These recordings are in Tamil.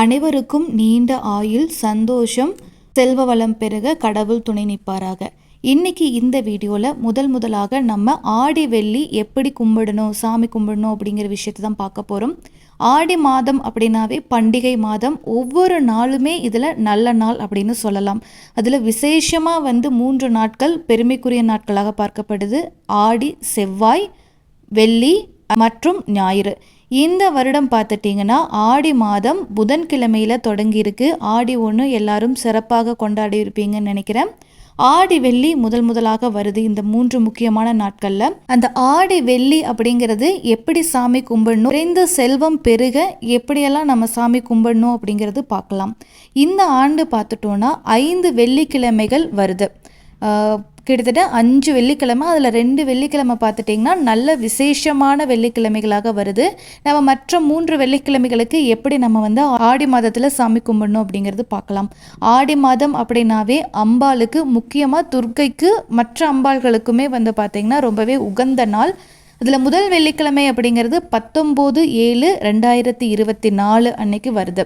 அனைவருக்கும் நீண்ட ஆயுள் சந்தோஷம் செல்வ வளம் பெருக கடவுள் துணை நிற்பாராக. இன்னைக்கு இந்த வீடியோவில் முதல் முதலாக நம்ம ஆடி வெள்ளி எப்படி கும்பிடணும் சாமி கும்பிடணும் அப்படிங்கிற விஷயத்தை தான் பார்க்க போகிறோம் ஆடி மாதம் அப்படின்னாவே பண்டிகை மாதம் ஒவ்வொரு நாளுமே இதில் நல்ல நாள் அப்படின்னு சொல்லலாம். அதில் விசேஷமாக வந்து மூன்று நாட்கள் பெருமைக்குரிய நாட்களாக பார்க்கப்படுது. ஆடி செவ்வாய் வெள்ளி மற்றும் ஞாயிறு. இந்த வருடம் பார்த்துட்டிங்கன்னா ஆடி மாதம் புதன்கிழமையில் தொடங்கியிருக்கு. ஆடி ஒன்று எல்லாரும் சிறப்பாக கொண்டாடி இருப்பீங்கன்னு நினைக்கிறேன். ஆடி வெள்ளி முதல் முதலாக வருது இந்த மூன்று முக்கியமான நாட்களில். அந்த ஆடி வெள்ளி அப்படிங்கிறது எப்படி சாமி கும்பிடணும் குறைந்த செல்வம் பெருக எப்படியெல்லாம் நம்ம சாமி கும்பிடணும் அப்படிங்கிறது பார்க்கலாம். இந்த ஆண்டு பார்த்துட்டோன்னா ஐந்து வெள்ளிக்கிழமைகள் வருது. கிட்டத்தட்ட அஞ்சு வெள்ளிக்கிழமை அதில் ரெண்டு வெள்ளிக்கிழமை பார்த்துட்டிங்கன்னா நல்ல விசேஷமான வெள்ளிக்கிழமைகளாக வருது. நம்ம மற்ற மூன்று வெள்ளிக்கிழமைகளுக்கு எப்படி நம்ம வந்து ஆடி மாதத்தில் சாமி கும்பிடணும் அப்படிங்கிறது பார்க்கலாம். ஆடி மாதம் அப்படின்னாவே அம்பாளுக்கு முக்கியமாக துர்க்கைக்கு மற்ற அம்பாள்களுக்குமே வந்து பார்த்திங்கன்னா ரொம்பவே உகந்த நாள். அதில் முதல் வெள்ளிக்கிழமை அப்படிங்கிறது பத்தொம்போது ஏழு ரெண்டாயிரத்தி இருபத்தி நாலு அன்னைக்கு வருது.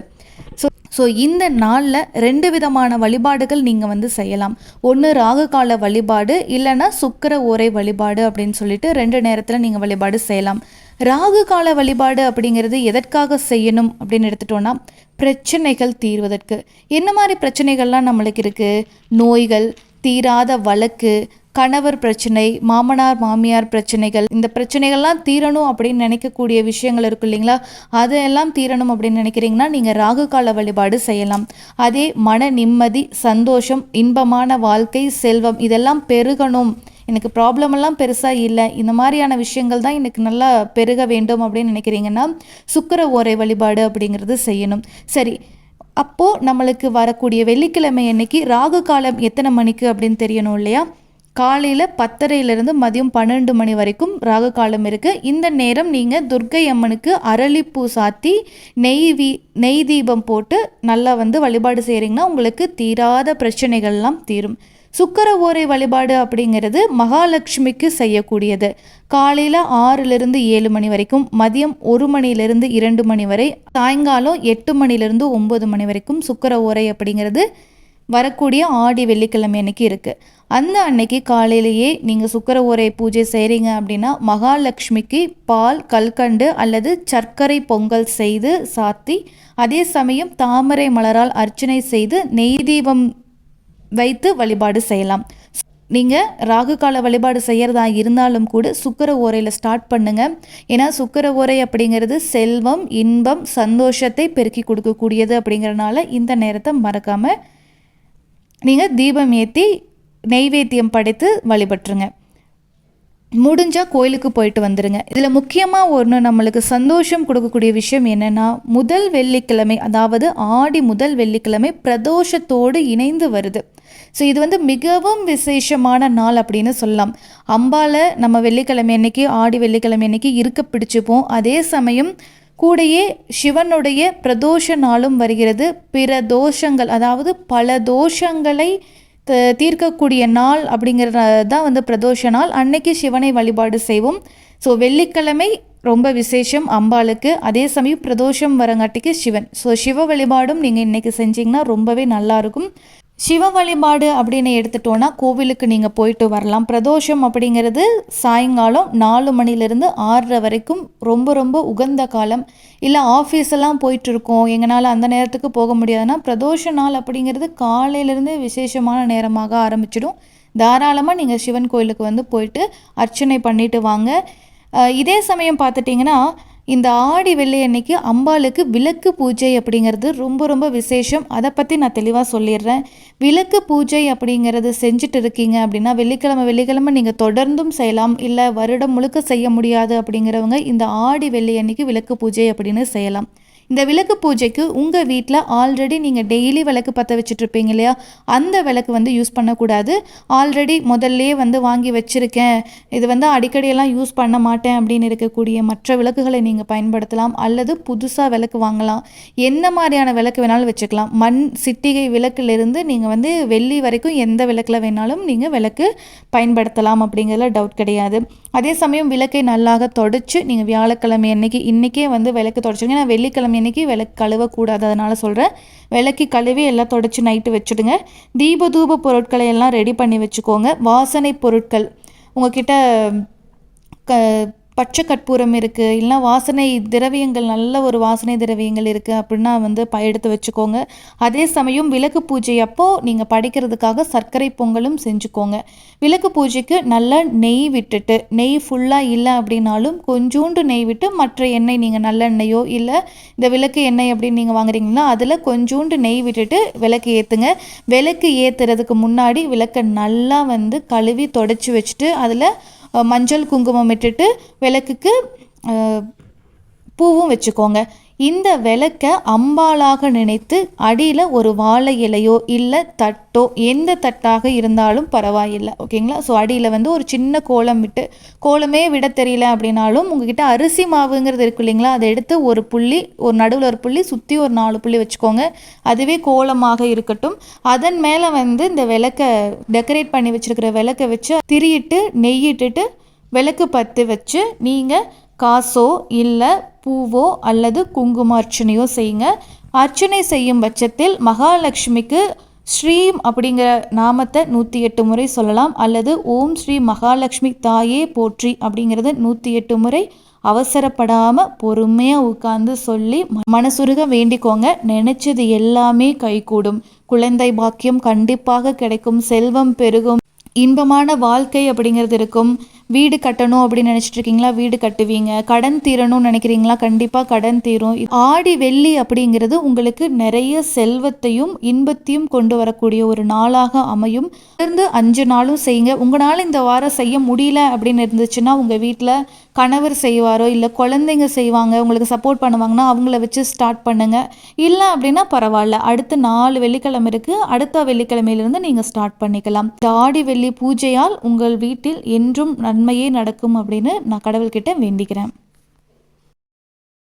ஸோ ஸோ இந்த நாளில் ரெண்டு விதமான வழிபாடுகள் நீங்கள் வந்து செய்யலாம். ஒன்று ராகு கால வழிபாடு இல்லைன்னா சுக்கர ஓரை வழிபாடு அப்படின்னு சொல்லிட்டு ரெண்டு நேரத்தில் நீங்கள் வழிபாடு செய்யலாம். ராகு கால வழிபாடு அப்படிங்கிறது எதற்காக செய்யணும் அப்படின்னு எடுத்துட்டோன்னா பிரச்சனைகள் தீர்வதற்கு. என்ன மாதிரி பிரச்சனைகள்லாம் நம்மளுக்கு இருக்குது நோய்கள் தீராத வழக்கு கணவர் பிரச்சனை மாமனார் மாமியார் பிரச்சனைகள் இந்த பிரச்சனைகள்லாம் தீரணும் அப்படின்னு நினைக்கக்கூடிய விஷயங்கள் இருக்கு இல்லைங்களா? அதையெல்லாம் தீரணும் அப்படின்னு நினைக்கிறீங்கன்னா நீங்கள் ராகு கால வழிபாடு செய்யலாம். அதே மன நிம்மதி சந்தோஷம் இன்பமான வாழ்க்கை செல்வம் இதெல்லாம் பெருகணும். எனக்கு ப்ராப்ளம் எல்லாம் பெருசாக இல்லை. இந்த மாதிரியான விஷயங்கள் தான் எனக்கு நல்லா பெருக வேண்டும் அப்படின்னு நினைக்கிறீங்கன்னா சுக்கர ஓரை வழிபாடு அப்படிங்கிறது செய்யணும். சரி அப்போது நம்மளுக்கு வரக்கூடிய வெள்ளிக்கிழமை அன்னைக்கு ராகு காலம் எத்தனை மணிக்கு அப்படின்னு தெரியணும் இல்லையா? காலையில் பத்தரையிலிருந்து மதியம் பன்னெண்டு மணி வரைக்கும் ராகு காலம் இருக்குது இந்த நேரம் நீங்கள் துர்க்கை அம்மனுக்கு அரளிப்பூ சாத்தி நெய் வீ நெய் தீபம் போட்டு நல்லா வந்து வழிபாடு செய்கிறீங்கன்னா உங்களுக்கு தீராத பிரச்சனைகள்லாம் தீரும். சுக்கர ஓரை வழிபாடு அப்படிங்கிறது மகாலட்சுமிக்கு செய்யக்கூடியது. காலையில் ஆறுலேருந்து ஏழு மணி வரைக்கும் மதியம் ஒரு மணிலிருந்து இரண்டு மணி வரை சாயங்காலம் எட்டு மணிலேருந்து ஒம்பது மணி வரைக்கும் சுக்கர ஓரை அப்படிங்கிறது வரக்கூடிய ஆடி வெள்ளிக்கிழமை அன்னைக்கு இருக்குது அந்த அன்னைக்கு காலையிலேயே நீங்கள் சுக்கர ஓரை பூஜை செய்கிறீங்க அப்படின்னா மகாலட்சுமிக்கு பால் கல்கண்டு அல்லது சர்க்கரை பொங்கல் செய்து சாத்தி அதே சமயம் தாமரை மலரால் அர்ச்சனை செய்து நெய் தீபம் வைத்து வழிபாடு செய்யலாம். நீங்கள் ராகு கால வழிபாடு செய்கிறதா இருந்தாலும் கூட சுக்கர ஓரையில் ஸ்டார்ட் பண்ணுங்கள் ஏன்னா சுக்கர ஓரை அப்படிங்கிறது செல்வம் இன்பம் சந்தோஷத்தை பெருக்கி கொடுக்கக்கூடியது அப்படிங்கிறனால இந்த நேரத்தை மறக்காமல் நீங்கள் தீபம் ஏற்றி நெய்வேத்தியம் படைத்து வழிபட்டுருங்க. முடிஞ்சால் கோயிலுக்கு போயிட்டு வந்துடுங்க இதில் முக்கியமாக ஒன்று நம்மளுக்கு சந்தோஷம் கொடுக்கக்கூடிய விஷயம் என்னென்னா முதல் வெள்ளிக்கிழமை அதாவது ஆடி முதல் வெள்ளிக்கிழமை பிரதோஷத்தோடு இணைந்து வருது. ஸோ இது வந்து மிகவும் விசேஷமான நாள் அப்படின்னு சொல்லலாம். அம்பால நம்ம வெள்ளிக்கிழமை அன்னைக்கு ஆடி வெள்ளிக்கிழமை அன்னைக்கு இருக்க பிடிச்சிப்போம். அதே சமயம் கூடையே சிவனுடைய பிரதோஷ நாளும் வருகிறது. பிற தோஷங்கள் அதாவது பல தோஷங்களை தீர்க்கக்கூடிய நாள் அப்படிங்கிறது தான் வந்து பிரதோஷ நாள். அன்னைக்கு சிவனை வழிபாடு செய்வோம். ஸோ வெள்ளிக்கிழமை ரொம்ப விசேஷம் அம்பாளுக்கு. அதே சமயம் பிரதோஷம் வரங்காட்டிக்கு சிவன். ஸோ சிவ வழிபாடும் நீங்கள் இன்றைக்கி செஞ்சிங்கன்னா ரொம்பவே நல்லாயிருக்கும் சிவ வழிபாடு அப்படின்னு எடுத்துட்டோன்னா கோவிலுக்கு நீங்கள் போயிட்டு வரலாம். பிரதோஷம் அப்படிங்கிறது சாயங்காலம் நாலு மணிலேருந்து ஆறரை வரைக்கும் ரொம்ப ரொம்ப உகந்த காலம். இல்லை ஆஃபீஸ் எல்லாம் எங்களால் அந்த நேரத்துக்கு போக முடியாதுன்னா பிரதோஷ நாள் அப்படிங்கிறது காலையிலேருந்து விசேஷமான நேரமாக ஆரம்பிச்சிடும். தாராளமாக நீங்கள் சிவன் கோயிலுக்கு வந்து போயிட்டு அர்ச்சனை பண்ணிட்டு வாங்க. இதே சமயம் பார்த்துட்டிங்கன்னா இந்த ஆடி வெள்ளி அன்னைக்கு அம்பாளுக்கு விளக்கு பூஜை அப்படிங்கிறது ரொம்ப ரொம்ப விசேஷம். அதை பற்றி நான் தெளிவாக சொல்லிடுறேன். விளக்கு பூஜை அப்படிங்கிறது செஞ்சுட்டு இருக்கீங்க அப்படின்னா வெள்ளிக்கிழமை வெள்ளிக்கிழமை நீங்கள் தொடர்ந்தும் செய்யலாம். இல்லை வருடம் முழுக்க செய்ய முடியாது அப்படிங்கிறவங்க இந்த ஆடி வெள்ளி அன்னைக்கு விளக்கு பூஜை அப்படின்னு செய்யலாம். இந்த விளக்கு பூஜைக்கு உங்கள் வீட்டில் ஆல்ரெடி நீங்கள் டெய்லி விளக்கு பற்ற வச்சுட்ருப்பீங்க இல்லையா? அந்த விளக்கு வந்து யூஸ் பண்ணக்கூடாது. ஆல்ரெடி முதல்லே வந்து வாங்கி வச்சுருக்கேன். இது வந்து அடிக்கடியெல்லாம் யூஸ் பண்ண மாட்டேன் அப்படின்னு இருக்கக்கூடிய மற்ற விளக்குகளை நீங்கள் பயன்படுத்தலாம். அல்லது புதுசாக விளக்கு வாங்கலாம். என்ன மாதிரியான விளக்கு வேணாலும் வச்சுக்கலாம். மண் சிட்டிகை விளக்குலேருந்து நீங்கள் வந்து வெள்ளி வரைக்கும் எந்த விளக்கில் வேணாலும் நீங்கள் விளக்கு பயன்படுத்தலாம் அப்படிங்கிறதுல டவுட் கிடையாது. அதே சமயம் விளக்கை நல்லாக தொடச்சு நீங்கள் வியாழக்கிழமை அன்னைக்கு இன்றைக்கே வந்து விளக்கு தொடச்சிங்க ஏன்னா வெள்ளிக்கிழமை இன்னைக்கு விளக்கு கழுவக்கூடாது. அதனால் சொல்கிறேன் விளக்கி கழுவி எல்லாம் தொடச்சி நைட்டு வச்சுடுங்க. தீப தூப பொருட்களை எல்லாம் ரெடி பண்ணி வச்சுக்கோங்க. வாசனை பொருட்கள். உங்ககிட்ட க பச்சை கற்பூரம் இருக்குது இல்லைனா வாசனை திரவியங்கள் நல்ல ஒரு வாசனை திரவியங்கள் இருக்குது அப்படின்னா வந்து ப எடுத்து வச்சுக்கோங்க. அதே சமயம் விளக்கு பூஜை அப்போது நீங்கள் படைக்கிறதுக்காக சர்க்கரை பொங்கலும் செஞ்சுக்கோங்க. விளக்கு பூஜைக்கு நல்லா நெய் விட்டுட்டு நெய் ஃபுல்லாக இல்லை அப்படின்னாலும் கொஞ்சோண்டு நெய் விட்டு மற்ற எண்ணெய் நீங்கள் நல்லெண்ணெயோ இல்லை இந்த விளக்கு எண்ணெய் அப்படின்னு நீங்கள் வாங்குறீங்கன்னா அதில் கொஞ்சோண்டு நெய் விட்டுட்டு விளக்கு ஏற்றுங்க விளக்கு ஏற்றுறதுக்கு முன்னாடி விளக்கை நல்லா வந்து கழுவி தொடச்சி வச்சுட்டு அதில் மஞ்சள் குங்குமம் இட்டுட்டு விளக்குக்கு பூவும் வச்சுக்கோங்க. இந்த விளக்க அம்பாலாக நினைத்து அடியில் ஒரு வாழை இலையோ இல்லை தட்டோ எந்த தட்டாக இருந்தாலும் பரவாயில்லை ஓகேங்களா? ஸோ அடியில் வந்து ஒரு சின்ன கோலம் விட்டு கோலமே விட தெரியல அப்படின்னாலும் உங்ககிட்ட அரிசி மாவுங்கிறது இருக்கு இல்லைங்களா? அதை எடுத்து ஒரு புள்ளி ஒரு நடுவில் ஒரு புள்ளி சுற்றி ஒரு நாலு புள்ளி வச்சுக்கோங்க. அதுவே கோலமாக இருக்கட்டும். அதன் மேலே வந்து இந்த விளக்கை டெக்கரேட் பண்ணி வச்சுருக்கிற விளக்க வச்சு திரியிட்டு நெய்யிட்டுட்டு விளக்கு பற்று வச்சு நீங்கள் காசோ இல்லை பூவோ அல்லது குங்கும அர்ச்சனையோ செய்யுங்க. அர்ச்சனை செய்யும் பட்சத்தில் மகாலட்சுமிக்கு ஸ்ரீம் அப்படிங்கிற நாமத்தை நூற்றி எட்டு முறை சொல்லலாம். அல்லது ஓம் ஸ்ரீ மகாலட்சுமி தாயே போற்றி அப்படிங்கிறத நூற்றி எட்டு முறை அவசரப்படாமல் பொறுமையாக உட்காந்து சொல்லி மனசுருக வேண்டிக்கோங்க. நினச்சது எல்லாமே கைகூடும். குழந்தை பாக்கியம் கண்டிப்பாக கிடைக்கும். செல்வம் பெருகும். இன்பமான வாழ்க்கை அப்படிங்கிறது இருக்கும். வீடு கட்டணும் அப்படின்னு நினச்சிட்டு இருக்கீங்களா வீடு கட்டுவீங்க. கடன் தீரணும்னு நினைக்கிறீங்களா? கண்டிப்பாக கடன் தீரும். ஆடி வெள்ளி அப்படிங்கிறது உங்களுக்கு நிறைய செல்வத்தையும் இன்பத்தையும் கொண்டு வரக்கூடிய ஒரு நாளாக அமையும். இருந்து அஞ்சு நாளும் செய்யுங்க. உங்களால் இந்த வாரம் செய்ய முடியல அப்படின்னு இருந்துச்சுன்னா உங்கள் வீட்டில் கணவர் செய்வாரோ இல்லை குழந்தைங்க செய்வாங்க உங்களுக்கு சப்போர்ட் பண்ணுவாங்கன்னா அவங்கள வச்சு ஸ்டார்ட் பண்ணுங்கள் இல்லை அப்படின்னா பரவாயில்ல. அடுத்த நாலு வெள்ளிக்கிழமை இருக்குது அடுத்த வெள்ளிக்கிழமையிலிருந்து நீங்கள் ஸ்டார்ட் பண்ணிக்கலாம். ஆடி வெள்ளி பூஜையால் உங்கள் வீட்டில் என்றும் நன்மையே நடக்கும் அப்படின்னு நான் கடவுள்கிட்ட வேண்டிக்கிறேன்.